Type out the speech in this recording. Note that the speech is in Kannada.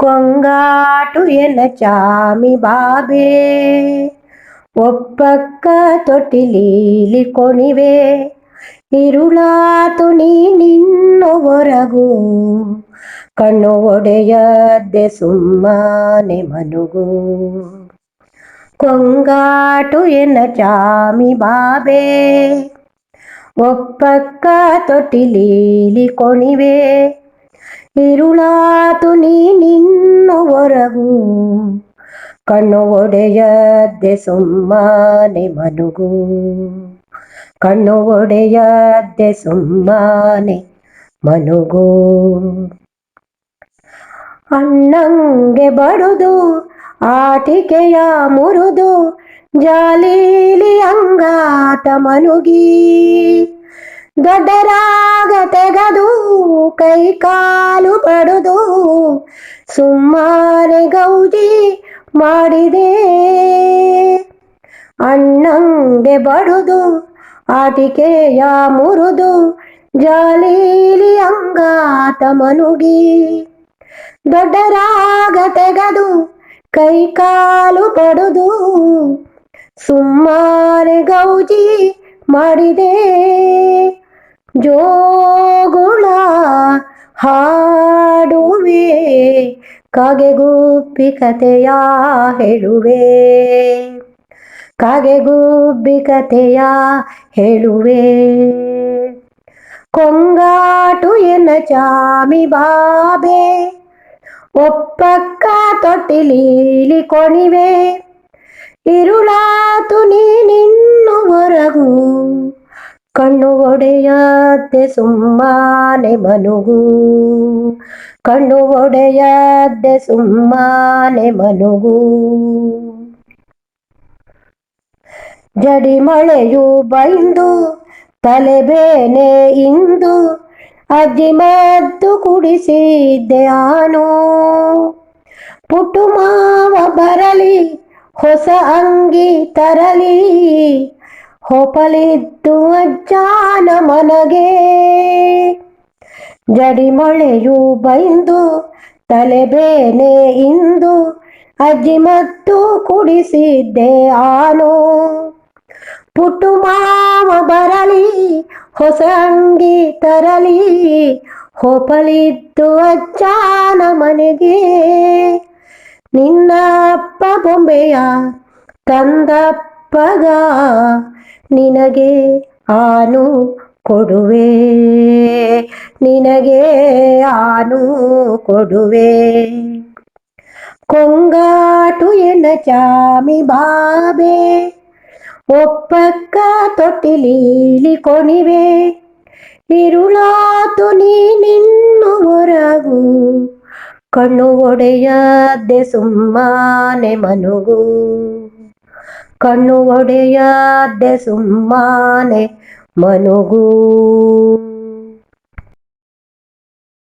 ಕೊಂಗಾಟು ಎನ್ನ ಚಾಮಿ ಬಾಬೆ ಒಪ್ಪಕ್ಕ ತೊಟ್ಟಿಲೀಲಿ ಕೊಣಿವೆ ಇರುಳಾತು ನೀ ನಿನ್ನವರೆಗೂ ಕಣ್ಣು ಒಡೆಯದ್ದೆ ಸುಮ್ಮನೆ ಮನುಗು ಕೊಂಗಾಟು ಎನ್ನ ಚಾಮಿ ಬಾಬೆ ಒಪ್ಪಕ್ಕ ತೊಟ್ಟಿಲೀಲಿ ಕೊಣಿವೆ ಇರುಳಾತು ನೀ ನಿನ್ನವರೆಗೂ ಕಣ್ಣು ಒಡೆಯದ್ದೆ ಸುಮ್ಮನೆ ಮನುಗು ಕಣ್ಣು ಒಡೆಯದ್ದೆ ಸುಮ್ಮನೆ ಮನುಗು ಅಣ್ಣಂಗೆ ಬಡುದು ಆಟಿಕೆಯ ಮುರುದು ಜಾಲೀಲಿ ಅಂಗಾತ ಮನುಗಿ ದೊಡ್ಡರಾಗ ತೆಗದು ಕೈ ಕಾಲು ಪಡೆದು. ಸುಮ್ಮನೆ ಗೌಜಿ ಮಾಡಿದೆ. ಅಣ್ಣಂಗೆ ಬಡುದು, ಆಟಿಕೆಯ ಮುರುದು. ಜಾಲೀಲಿ ಅಂಗಾತ ಮನುಗಿ. ದೊಡ್ಡರಾಗ ತೆಗದು ಕೈ ಕಾಲು ಪಡುದು. ಸುಮ್ಮನೆ ಗೌಜಿ ಮಾಡಿದೆ. ಜೋಗುಳ ಹಾಡುವೆ ಕಾಗೆಗುಬ್ಬಿ ಕಥೆಯ ಹೇಳುವೆ. ಕಾಗೆಗುಬ್ಬಿ ಕಥೆಯ ಹೇಳುವೆ. ಕೊಂಗಾಟು ಎನ್ನ ಚಾಮಿ ಬಾಬೆ, ಒಪ್ಪಕ್ಕ ತೊಟ್ಟಿಲೀಲಿ ಕೊಣಿವೆ. ಇರುಳಾತು ಕಣ್ಣು ಒಡೆಯದ್ದೆ ಸುಮ್ಮನೆ ಮನುಗು ಕಣ್ಣು ಒಡೆಯದ್ದೆ ಸುಮ್ಮನೆ ಮನುಗು ಜಡಿ ಮಳೆಯು ಬೈಂದು ತಲೆಬೇನೆ ಇಂದು ಅಜ್ಜಿ ಮದ್ದು ಕುಡಿಸಿದ್ದೆ ಆನು. ಪುಟ್ಟು ಮಾವ ಬರಲಿ, ಹೊಸ ಅಂಗಿ ತರಲಿ, ಹೊಪಲಿದ್ದು ಅಜ್ಜಾನ ಮನಗೆ. ಜಡಿ ಮೊಳೆಯು ಬೈಂದು ತಲೆಬೇನೆ ಇಂದು, ಅಜ್ಜಿ ಮತ್ತು ಕುಡಿಸಿದ್ದೆ ಆನು. ಪುಟ್ಟು ಮಾವ ಬರಲಿ, ಹೊಸ ಅಂಗಿ ತರಲಿ, ಹೊಪಲಿದ್ದು ಅಜ್ಜಾನ ಮನೆಗೆ. ನಿನ್ನಪ್ಪ ಬೊಂಬೆಯ, ತಂದಪ್ಪಗ, ನಿನಗೆ ಆನು ಕೊಡುವೆ. ನಿನಗೆ ಆನು ಕೊಡುವೆ. ಕೊಂಗಾಟು ಎನ್ನ ಚಾಮಿ ಬಾಬೆ. ಒಪ್ಪಕ್ಕ ತೊಟ್ಟಿಲೀಲಿ ಕೊಣಿವೆ. ಇರುಳಾತು ನೀ ಹೊರಗು ಕಣ್ಣು ಒಡೆಯದ್ದೆ ಸುಮ್ಮನೆ ಮನುಗು. ಕಣ್ಣು ಒಡೆಯದ್ದೆ ಸುಮ್ಮನೆ ಮನುಗು